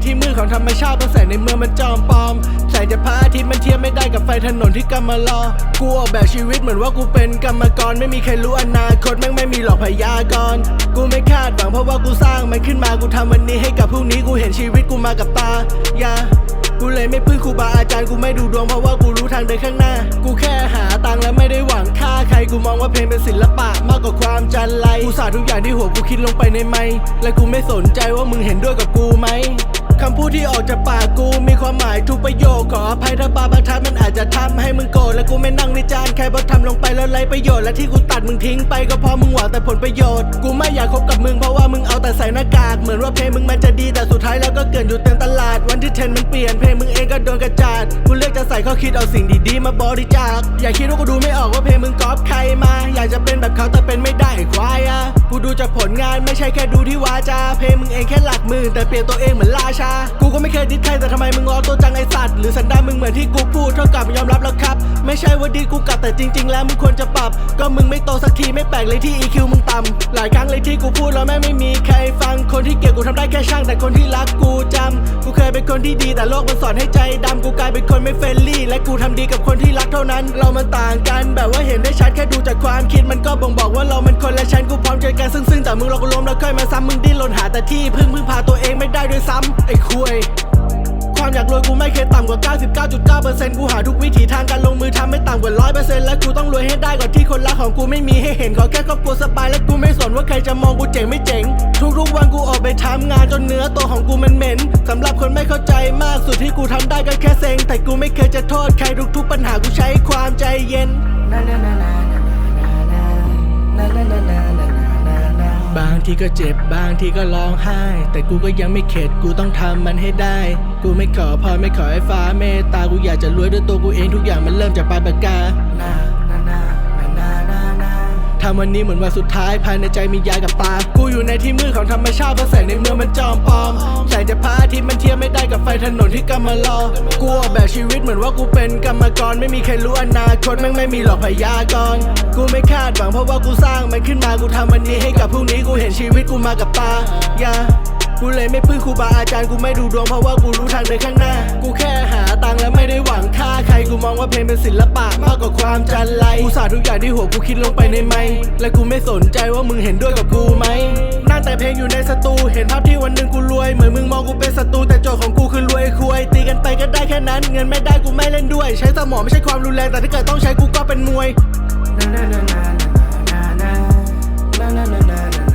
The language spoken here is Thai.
รรมชาติเพราะแสงในเมืองมันจอมปลอม แสงจากพระอาทิตย์มันเทียบไม่ได้กับไฟถนนที่กำมารอกูออกแบบชีวิตเหมือนว่ากูเป็นกรรมกรไม่มีใครรู้อนาคตแม่งไม่มีหรอกพยากรณ์กูไม่คาดหวังเพราะว่ากูสร้างมันขึ้นมากูทำวันนี้ให้กับพรุ่งนี้กูเห็นชีวิตกูมากับตาอย่ากูเลยไม่พึ่งครูบาอาจารย์กูไม่ดูดวงเพราะว่ากูรู้ทางเดินข้างหน้า กูแค่หาตังค์และไม่ได้หวังค่าใครกูมองว่าเพลงเป็นศิลปะมากกว่าความจันไรกูสาทุกอย่างที่หัวกูคิดลงไปในไม้และกูไม่สนใจว่ามึงเห็นด้วยกับกูไหม คำพูดที่ออกจากปากกู มีความหมายทุกประโยคขออภัยถ้าบาบาทัดมันอาจจะทำให้มึงโกรธและกูไม่นั่งวิจารณ์ใครเพราะทำลงไปแล้วไรประโยชน์และที่กูตัดมึงทิ้งไปก็เพราะมึงหวังแต่ผลประโยชน์กูไม่อยากคบกับมึงเพราะว่ามึงเอาแต่ใส่หน้ากากเหมือนว่าเพลงมึงมันจะดีแต่สุดท้ายแล้วก็เกินอยู่เต็มตลาด วันที่เทนมันเปลี่ยนเพลงมึงเองก็โดนกระจาดกูเลือกจะใส่ข้อคิดเอาสิ่งดีๆมาบริจาคอย่าคิดว่ากูดูไม่ออกว่าเพลงมึงก๊อปใครมา อยากจะเป็นแบบเขาแต่เป็นไม่ได้ควายอะ กูดูจากผลงานไม่ใช่แค่ดูที่วาจา เพลงมึงเองแค่หลักหมื่นแต่เปลี่ยนตัวเองเหมือนราชา กูก็ไม่เคยดิสใครแต่ทำไมมึงงอตัวจังไอสัตว์หรือสันดานมึงเหมือนที่กูพูดเท่ากับยอมรับแล้วครับ ไม่ใช่ว่าดีกูกลับแต่จริง ๆ แล้วมึงควรจะปรับ ก็มึงไม่โตสักทีไม่แปลกเลยที่ EQ มึงต่ำหลายครั้งเลยที่กูพูดแล้วแม่ไม่มีใครฟังคนที่เกลียดกูทำได้แค่ช่างแต่คนที่รักกูจำกูเคยเป็นคนที่ดีแต่โลกมันสอนให้ใจดำกูกลายเป็นคนไม่เฟรนลี่ และกูทำดีกับคนที่รักเท่านั้น เรามันต่างกันแบบว่าเห็นได้ชัดแค่ดูจากความคิดมันก็บ่งบอกว่าเรามันคนละชั้นกูพร้อมเจอกันซึ่งๆแต่มึงเราก็ล้มแล้วค่อยมาซ้ำมึงดิ้นรนหาแต่ที่พึ่งพึ่งพาตัวเองไม่ได้ด้วยซ้ำไอ้คุยความอยากรวยกูไม่เคยต่ำกว่า 99.9%กูหาทุกวิถีทางการลงมือทำไม่ต่ำกว่า 100%และกูต้องรวยให้ได้ก่อนที่คนรักของกูไม่มีให้เห็นขอแค่ครอบครัวสบายและกูไม่สนว่าใครจะมองกูเจ๋งไม่เจ๋ง ทุกๆวันกูออกไปทำงานจนเนื้อตัวของกูมันเหม็นสำหรับคนไม่เข้าใจมากสุดที่กูทำได้ก็แค่เซ็ง แต่กูไม่เคยจะโทษใครทุกๆปัญหากูใช้ความใจเย็น ทีก็เจ็บบางทีก็ร้องไห้ แต่กูก็ยังไม่เข็ดกูต้องทำมันให้ได้ กูไม่ขอพรไม่ขอให้ฟ้าเมตตากูอยากจะรวยด้วยตัวกูเองทุกอย่างมันเริ่มจากปลายปากกาำวันนี้เหมือนวันสุดท้ายภายในใจมียายกับตา กูอยู่ในที่มืดของธรรมชาติเพราะแสงในเมืองมันจอมปลอมแสงจากพระอาทิตย์มันเทียบไม่ได้กับไฟถนนที่กำมารอกูออกแบบชีวิตเหมือนว่ากูเป็นกรรมกรไม่มีใครรู้อนาคตแม่งไม่มีหรอกพยากรณ์กูไม่คาดหวังเพราะว่ากูสร้างมันขึ้นมากูทำวันนี้ให้กับพรุ่งนี้กูเห็นชีวิตกูมากับตา อย่ากูเลยไม่พึ่งครูบาอาจารย์กูไม่ดูดวงเพราะว่ากูรู้ทางเดินข้างหน้า กูแค่หาตังค์และไม่ได้หวัง กูมองว่าเพลงเป็นศิลปะมากกว่าความจันไรกูสาทุกอย่างที่หัวกูคิดลงไปในไม้และกูไม่สนใจว่ามึงเห็นด้วยกับกูไหมนั่งแต่เพลงอยู่ในสตูเห็นภาพที่วันหนึ่งกูรวย เหมือนมึงมองกูเป็นศัตรูแต่โจทย์ของกูคือรวยคุยตีกันไปก็ได้แค่นั้น เงินไม่ได้กูไม่เล่นด้วย ใช้สมองไม่ใช่ความรุนแรงแต่ถ้าเกิดต้องใช้กูก็เป็นมวย na na na na na na na na na na